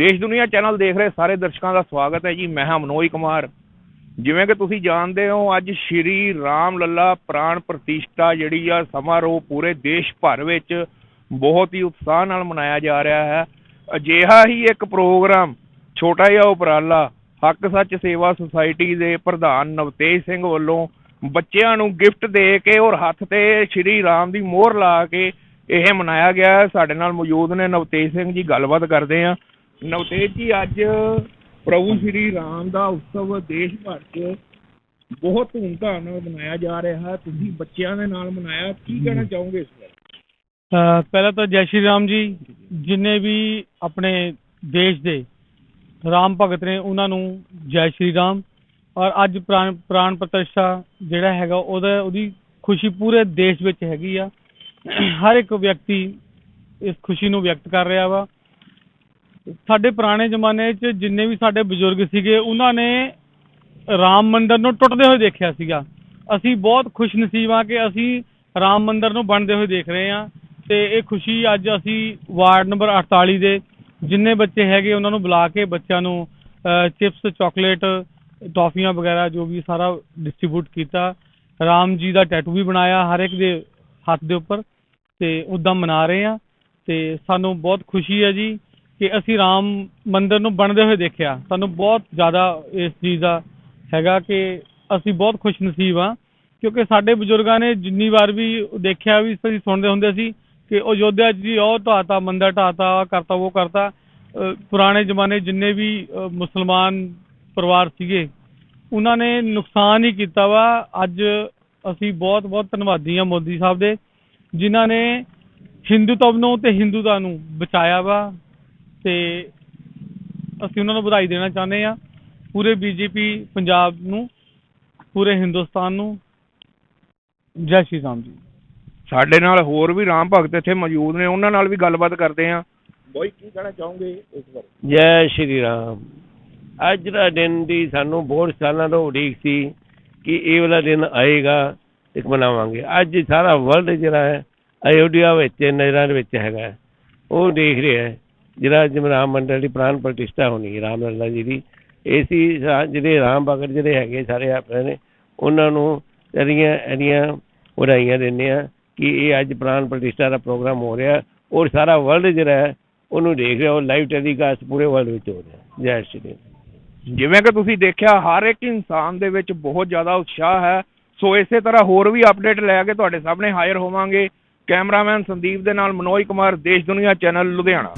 ਦੇਸ਼ ਦੁਨੀਆ ਚੈਨਲ ਦੇਖ ਰਹੇ ਸਾਰੇ ਦਰਸ਼ਕਾਂ ਦਾ ਸਵਾਗਤ ਹੈ ਜੀ। ਮੈਂ ਹਾਂ ਮਨੋਜ ਕੁਮਾਰ। ਜਿਵੇਂ ਕਿ ਤੁਸੀਂ ਜਾਣਦੇ ਹੋ, ਅੱਜ ਸ਼੍ਰੀ ਰਾਮ ਲੱਲਾ ਪ੍ਰਾਣ ਪ੍ਰਤਿਸ਼ਠਾ ਜਿਹੜੀ ਆ, ਸਮਾਰੋਹ ਪੂਰੇ ਦੇਸ਼ ਭਰ ਵਿੱਚ ਬਹੁਤ ਹੀ ਉਤਸ਼ਾਹ ਨਾਲ ਮਨਾਇਆ ਜਾ ਰਿਹਾ ਹੈ। ਅਜਿਹਾ ਹੀ ਇੱਕ ਪ੍ਰੋਗਰਾਮ, ਛੋਟਾ ਜਿਹਾ ਉਪਰਾਲਾ, ਹੱਕ ਸੱਚ ਸੇਵਾ ਸੁਸਾਇਟੀ ਦੇ ਪ੍ਰਧਾਨ ਨਵਤੇਜ ਸਿੰਘ ਵੱਲੋਂ ਬੱਚਿਆਂ ਨੂੰ ਗਿਫਟ ਦੇ ਕੇ ਔਰ ਹੱਥ ਤੇ ਸ਼੍ਰੀ ਰਾਮ ਦੀ ਮੋਹਰ ਲਾ ਕੇ ਇਹ ਮਨਾਇਆ ਗਿਆ ਹੈ। ਸਾਡੇ ਨਾਲ ਮੌਜੂਦ ਨੇ ਨਵਤੇਜ ਸਿੰਘ ਜੀ, ਗੱਲਬਾਤ ਕਰਦੇ ਆ ਨਵਤੇਜ ਜੀ ਅੱਜ ਪ੍ਰਭੂ ਸ਼੍ਰੀ ਰਾਮ ਦਾ ਉਤਸਵ ਦੇਸ਼ ਭਰ 'ਚ ਬਹੁਤ ਧੂਮਧਾਮ ਨਾਲ ਮਨਾਇਆ ਜਾ ਰਿਹਾ ਹੈ। ਤੁਸੀਂ ਬੱਚਿਆਂ ਦੇ ਨਾਲ ਮਨਾਇਆ ਕੀ ਕਹਿਣਾ ਚਾਹੋਗੇ ਇਸ ਬਾਰੇ? ਪਹਿਲਾਂ ਤਾਂ ਜੈ ਸ਼੍ਰੀ ਰਾਮ ਜੀ ਜਿੰਨੇ ਵੀ ਆਪਣੇ ਦੇਸ਼ ਦੇ ਰਾਮ ਭਗਤ ਨੇ ਉਹਨਾਂ ਨੂੰ ਜੈ ਸ਼੍ਰੀ ਰਾਮ। ਔਰ ਅੱਜ ਪ੍ਰਾਣ ਪ੍ਰਾਣ ਪ੍ਰਤਿਸ਼ਠਾ ਜਿਹੜਾ ਹੈਗਾ ਉਹਦਾ ਉਹਦੀ ਖੁਸ਼ੀ ਪੂਰੇ ਦੇਸ਼ ਵਿੱਚ ਹੈਗੀ ਆ। ਹਰ ਇੱਕ ਵਿਅਕਤੀ ਇਸ ਖੁਸ਼ੀ ਨੂੰ ਵਿਅਕਤ ਕਰ ਰਿਹਾ ਵਾ। ਸਾਡੇ ਪੁਰਾਣੇ ਜ਼ਮਾਨੇ 'ਚ ਜਿੰਨੇ ਵੀ ਸਾਡੇ ਬਜ਼ੁਰਗ ਸੀਗੇ, ਉਹਨਾਂ ਨੇ ਰਾਮ ਮੰਦਿਰ ਨੂੰ ਟੁੱਟਦੇ ਹੋਏ ਦੇਖਿਆ ਸੀਗਾ। ਅਸੀਂ ਬਹੁਤ ਖੁਸ਼ ਨਸੀਬ ਹਾਂ ਕਿ ਅਸੀਂ ਰਾਮ ਮੰਦਿਰ ਨੂੰ ਬਣਦੇ ਹੋਏ ਦੇਖ ਰਹੇ ਹਾਂ ਤੇ ਇਹ ਖੁਸ਼ੀ ਅੱਜ ਅਸੀਂ ਵਾਰਡ ਨੰਬਰ 48 ਦੇ ਜਿੰਨੇ ਬੱਚੇ ਹੈਗੇ, ਉਹਨਾਂ ਨੂੰ ਬੁਲਾ ਕੇ ਬੱਚਿਆਂ ਨੂੰ ਚਿਪਸ, ਚਾਕਲੇਟ, ਟੌਫੀਆਂ ਵਗੈਰਾ ਜੋ ਵੀ ਸਾਰਾ ਡਿਸਟ੍ਰੀਬਿਊਟ ਕੀਤਾ। ਰਾਮ ਜੀ ਦਾ ਟੈਟੂ ਵੀ ਬਣਾਇਆ ਹਰ ਇੱਕ ਦੇ ਹੱਥ ਦੇ ਉੱਪਰ ਤੇ ਉਦਾਂ ਮਨਾ ਰਹੇ ਹਾਂ ਤੇ ਸਾਨੂੰ ਬਹੁਤ ਖੁਸ਼ੀ ਹੈ ਜੀ। ਕਿ ਅਸੀਂ ਰਾਮ ਮੰਦਿਰ ਨੂੰ ਬਣਦੇ ਹੋਏ ਦੇਖਿਆ। ਸਾਨੂੰ ਬਹੁਤ ਜ਼ਿਆਦਾ ਇਸ ਚੀਜ਼ ਦਾ ਹੈਗਾ ਕਿ ਅਸੀਂ ਬਹੁਤ ਖੁਸ਼ ਨਸੀਬ ਹਾਂ, ਕਿਉਂਕਿ ਸਾਡੇ ਬਜ਼ੁਰਗਾਂ ਨੇ ਜਿੰਨੀ ਵਾਰ ਵੀ ਦੇਖਿਆ ਵੀ ਅਸੀਂ ਸੁਣਦੇ ਹੁੰਦੇ ਸੀ ਕਿ ਅਯੋਧਿਆ 'ਚ ਜੀ, ਉਹ ਢਾਤਾ ਮੰਦਿਰ ਢਾਤਾ ਆਹ ਕਰਤਾ, ਉਹ ਕਰਤਾ। ਪੁਰਾਣੇ ਜ਼ਮਾਨੇ ਜਿੰਨੇ ਵੀ ਮੁਸਲਮਾਨ ਪਰਿਵਾਰ ਸੀਗੇ, ਉਹਨਾਂ ਨੇ ਨੁਕਸਾਨ ਹੀ ਕੀਤਾ ਵਾ। ਅੱਜ ਅਸੀਂ ਬਹੁਤ ਬਹੁਤ ਧੰਨਵਾਦੀ ਹਾਂ ਮੋਦੀ ਸਾਹਿਬ ਦੇ, ਜਿਨ੍ਹਾਂ ਨੇ ਹਿੰਦੂਤਵ ਨੂੰ ਤੇ ਹਿੰਦੂਤਾ ਨੂੰ ਬਚਾਇਆ ਵਾ। ਤੇ ਅਸੀਂ ਉਹਨਾਂ ਨੂੰ ਵਧਾਈ ਦੇਣਾ ਚਾਹੁੰਦੇ ਆ ਪੂਰੇ ਬੀਜੇਪੀ ਪੰਜਾਬ ਨੂੰ ਪੂਰੇ ਹਿੰਦੁਸਤਾਨ ਨੂੰ। ਜੈ ਸ਼੍ਰੀ ਰਾਮ ਜੀ। ਸਾਡੇ ਨਾਲ ਹੋਰ ਵੀ ਰਾਮ ਭਗਤ ਇੱਥੇ ਮੌਜੂਦ ਨੇ ਉਹਨਾਂ ਨਾਲ ਵੀ ਗੱਲਬਾਤ ਕਰਦੇ ਆ ਬੋਈ ਕੀ ਕਹਿਣਾ ਚਾਹੋਗੇ ਇਸ ਬਾਰੇ? ਜੈ ਸ਼੍ਰੀ ਰਾਮ। ਅੱਜ ਦਾ ਦਿਨ ਦੀ ਸਾਨੂੰ ਬਹੁਤ ਸਾਲਾਂ ਤੋਂ ਉਡੀਕ ਸੀ ਕਿ ਇਹ ਵਾਲਾ ਦਿਨ ਆਏਗਾ ਤੇ ਮਨਾਵਾਂਗੇ। ਅੱਜ ਸਾਰਾ ਵਰਲਡ ਜਿਹੜਾ ਹੈ ਅਯੋਧਿਆ ਵਿੱਚ ਨਜ਼ਰਾਂ ਦੇ ਵਿੱਚ ਹੈਗਾ ਹੈ। ਉਹ ਦੇਖ ਰਿਹਾ ਹੈ। ਜਿਹੜਾ ਅੱਜ ਰਾਮ ਮੰਡਲ ਦੀ ਪ੍ਰਾਣ ਪ੍ਰਤਿਸ਼ਠਾ ਹੋਣੀ ਰਾਮ ਲੱਲਾ ਜੀ ਦੀ ਏਸੀ ਜਿਹੜੇ ਰਾਮ ਭਗਤ ਜਿਹੜੇ ਹੈਗੇ ਸਾਰੇ ਆਪਣੇ ਨੇ, ਉਹਨਾਂ ਨੂੰ ਜਿਹੜੀਆਂ ਇਹਦੀਆਂ ਵਧਾਈਆਂ ਦਿੰਦੇ ਆ ਕਿ ਇਹ ਅੱਜ ਪ੍ਰਾਣ ਪ੍ਰਤਿਸ਼ਠਾ ਦਾ ਪ੍ਰੋਗਰਾਮ ਹੋ ਰਿਹਾ ਔਰ ਸਾਰਾ ਵਰਲਡ ਜਿਹੜਾ ਹੈ, ਉਹਨੂੰ ਦੇਖ ਰਿਹਾ, ਉਹ ਲਾਈਵ ਟੈਲੀਕਾਸਟ ਪੂਰੇ ਵਰਲਡ ਵਿੱਚ ਹੋ ਰਿਹਾ, ਜੈ ਸ਼੍ਰੀ ਜਿਵੇਂ ਕਿ ਤੁਸੀਂ ਦੇਖਿਆ, ਹਰ ਇੱਕ ਇਨਸਾਨ ਦੇ ਵਿੱਚ ਬਹੁਤ ਜ਼ਿਆਦਾ ਉਤਸ਼ਾਹ ਹੈ। ਸੋ ਇਸੇ ਤਰ੍ਹਾਂ ਹੋਰ ਵੀ ਅਪਡੇਟ ਲੈ ਕੇ ਤੁਹਾਡੇ ਸਾਹਮਣੇ ਹਾਜ਼ਰ ਹੋਵਾਂਗੇ। ਕੈਮਰਾਮੈਨ ਸੰਦੀਪ ਦੇ ਨਾਲ ਮਨੋਜ ਕੁਮਾਰ, ਦੇਸ਼ ਦੁਨੀਆ ਚੈਨਲ, ਲੁਧਿਆਣਾ।